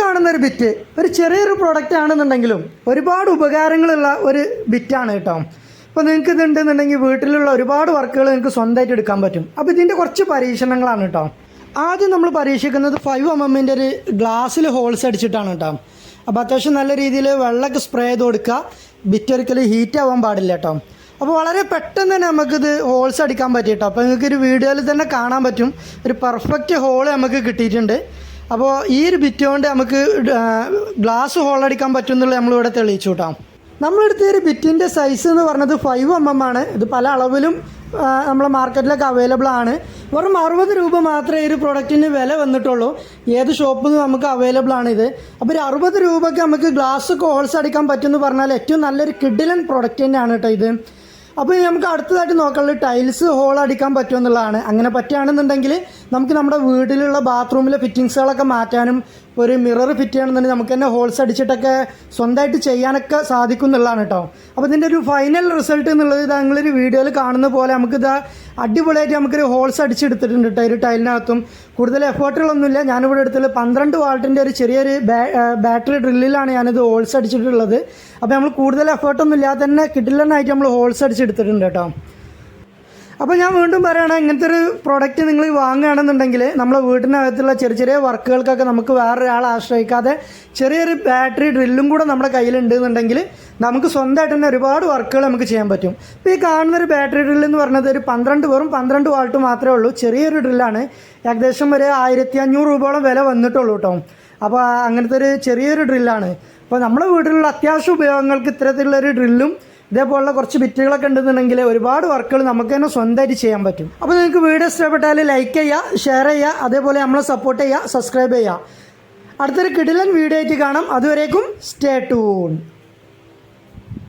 കാണുന്ന ഒരു ബിറ്റ് ഒരു ചെറിയൊരു പ്രോഡക്റ്റ് ആണെന്നുണ്ടെങ്കിലും ഒരുപാട് ഉപകാരങ്ങളുള്ള ഒരു ബിറ്റാണ് കേട്ടോ. ഇപ്പോൾ നിങ്ങൾക്ക് ഇതുണ്ടെന്നുണ്ടെങ്കിൽ വീട്ടിലുള്ള ഒരുപാട് വർക്കുകൾ നിങ്ങൾക്ക് സ്വന്തമായിട്ട് എടുക്കാൻ പറ്റും. അപ്പോൾ ഇതിന്റെ കുറച്ച് പരീക്ഷണങ്ങളാണ് കേട്ടോ. ആദ്യം നമ്മൾ പരീക്ഷിക്കുന്നത് ഫൈവ് എം എമ്മിന്റെ ഒരു ഗ്ലാസ്സിൽ ഹോൾസ് അടിച്ചിട്ടാണ് കേട്ടോ. അപ്പോൾ അത്യാവശ്യം നല്ല രീതിയിൽ വെള്ളമൊക്കെ സ്പ്രേ ചെയ്ത് കൊടുക്കുക. ബിറ്റ് ഒരിക്കലും ഹീറ്റ് ആവാൻ പാടില്ല കേട്ടോ. അപ്പോൾ വളരെ പെട്ടെന്ന് തന്നെ നമുക്കിത് ഹോൾസ് അടിക്കാൻ പറ്റി കേട്ടോ. അപ്പോൾ നിങ്ങൾക്ക് ഒരു വീഡിയോയിൽ തന്നെ കാണാൻ പറ്റും. ഒരു പെർഫെക്റ്റ് ഹോൾ നമുക്ക് കിട്ടിയിട്ടുണ്ട്. അപ്പോൾ ഈ ഒരു ബിറ്റ് കൊണ്ട് നമുക്ക് ഗ്ലാസ് ഹോളടിക്കാൻ പറ്റും എന്നുള്ളത് നമ്മളിവിടെ തെളിയിച്ചു കേട്ടോ നമ്മളെടുത്ത ഒരു ബിറ്റിന്റെ സൈസ് എന്ന് പറഞ്ഞത് ഫൈവ് എം എം ആണ്. ഇത് പല അളവിലും നമ്മളെ മാർക്കറ്റിലൊക്കെ അവൈലബിൾ ആണ്. വെറും അറുപത് രൂപ മാത്രമേ ഈ ഒരു പ്രൊഡക്റ്റിന് വില വന്നിട്ടുള്ളൂ. ഏത് ഷോപ്പിൽ നിന്ന് നമുക്ക് അവൈലബിൾ ആണ് ഇത്. അപ്പോൾ ഒരു അറുപത് രൂപയ്ക്ക് നമുക്ക് ഗ്ലാസ് ഹോൾസ് അടിക്കാൻ പറ്റുമെന്ന് പറഞ്ഞാൽ ഏറ്റവും നല്ലൊരു കിഡിലൻ പ്രൊഡക്റ്റ് തന്നെയാണ് കേട്ടോ ഇത്. അപ്പോൾ നമുക്ക് അടുത്തതായിട്ട് നോക്കാനുള്ളത് ടൈൽസ് ഹോൾ അടിക്കാൻ പറ്റുമെന്നുള്ളതാണ്. അങ്ങനെ പറ്റുകയാണെന്നുണ്ടെങ്കിൽ നമുക്ക് നമ്മുടെ വീട്ടിലുള്ള ബാത്റൂമിലെ ഫിറ്റിങ്സുകളൊക്കെ മാറ്റാനും ഒരു മിറർ ഫിറ്റ് ചെയ്യണമെന്നുണ്ടെങ്കിൽ നമുക്ക് തന്നെ ഹോൾസ് അടിച്ചിട്ടൊക്കെ സ്വന്തമായിട്ട് ചെയ്യാനൊക്കെ സാധിക്കും എന്നുള്ളതാണ് കേട്ടോ. അപ്പോൾ ഇതിന്റെ ഒരു ഫൈനൽ റിസൾട്ട് എന്നുള്ളത് ഇത് നിങ്ങളൊരു വീഡിയോയിൽ കാണുന്ന പോലെ നമുക്കിത് അടിപൊളിയായിട്ട് നമുക്കൊരു ഹോൾസ് അടിച്ചെടുത്തിട്ടുണ്ട് കേട്ടോ ഒരു ടൈലിനകത്തും. കൂടുതൽ എഫേർട്ടുകളൊന്നുമില്ല. ഞാനിവിടെ എടുത്തുള്ള പന്ത്രണ്ട് വാൾട്ടിന്റെ ഒരു ചെറിയൊരു ബാറ്ററി ഡ്രില്ലിലാണ് ഞാനിത് ഹോൾസ് അടിച്ചിട്ടുള്ളത്. അപ്പോൾ നമ്മൾ കൂടുതൽ എഫേർട്ടൊന്നും ഇല്ലാതെ തന്നെ കിട്ടില്ലെന്നായിട്ട് നമ്മൾ ഹോൾസ് അടിച്ചെടുത്തിട്ടുണ്ട് കേട്ടോ. അപ്പോൾ ഞാൻ വീണ്ടും പറയുകയാണ് ഇങ്ങനത്തെ ഒരു പ്രോഡക്റ്റ് നിങ്ങൾ വാങ്ങുകയാണെന്നുണ്ടെങ്കിൽ നമ്മളെ വീട്ടിനകത്തുള്ള ചെറിയ ചെറിയ വർക്കുകൾക്കൊക്കെ നമുക്ക് വേറൊരാളെ ആശ്രയിക്കാതെ ചെറിയൊരു ബാറ്ററി ഡ്രില്ലും കൂടെ നമ്മുടെ കയ്യിലുണ്ട് എന്നുണ്ടെങ്കിൽ നമുക്ക് സ്വന്തമായിട്ട് തന്നെ ഒരുപാട് വർക്കുകൾ നമുക്ക് ചെയ്യാൻ പറ്റും. ഇപ്പോൾ ഈ കാണുന്ന ഒരു ബാറ്ററി ഡ്രില്ല് എന്ന് പറയുന്നത് ഒരു പന്ത്രണ്ട് വെറും പന്ത്രണ്ട് വാൾട്ട് മാത്രമേ ഉള്ളൂ. ചെറിയൊരു ഡ്രില്ലാണ് ഏകദേശം ഒരു ആയിരത്തി അഞ്ഞൂറ് രൂപയോളം വില വന്നിട്ടുള്ളൂ കേട്ടോ. അപ്പോൾ അങ്ങനത്തെ ഒരു ചെറിയൊരു ഡ്രില്ലാണ് അപ്പോൾ നമ്മുടെ വീട്ടിലുള്ള അത്യാവശ്യ ഉപയോഗങ്ങൾക്ക് ഇത്തരത്തിലുള്ളൊരു ഡ്രില്ലും ഇതേപോലുള്ള കുറച്ച് ബിറ്റുകളൊക്കെ ഉണ്ടെന്നുണ്ടെങ്കിൽ ഒരുപാട് വർക്കുകൾ നമുക്ക് തന്നെ സ്വന്തമായിട്ട് ചെയ്യാൻ പറ്റും. അപ്പോൾ നിങ്ങൾക്ക് വീഡിയോ ഇഷ്ടപ്പെട്ടാൽ ലൈക്ക് ചെയ്യുക ഷെയർ ചെയ്യുക അതേപോലെ നമ്മളെ സപ്പോർട്ട് ചെയ്യുക സബ്സ്ക്രൈബ് ചെയ്യുക അടുത്തൊരു കിടിലൻ വീഡിയോ ആയിട്ട് കാണാം. അതുവരേക്കും സ്റ്റേ ടൂൺ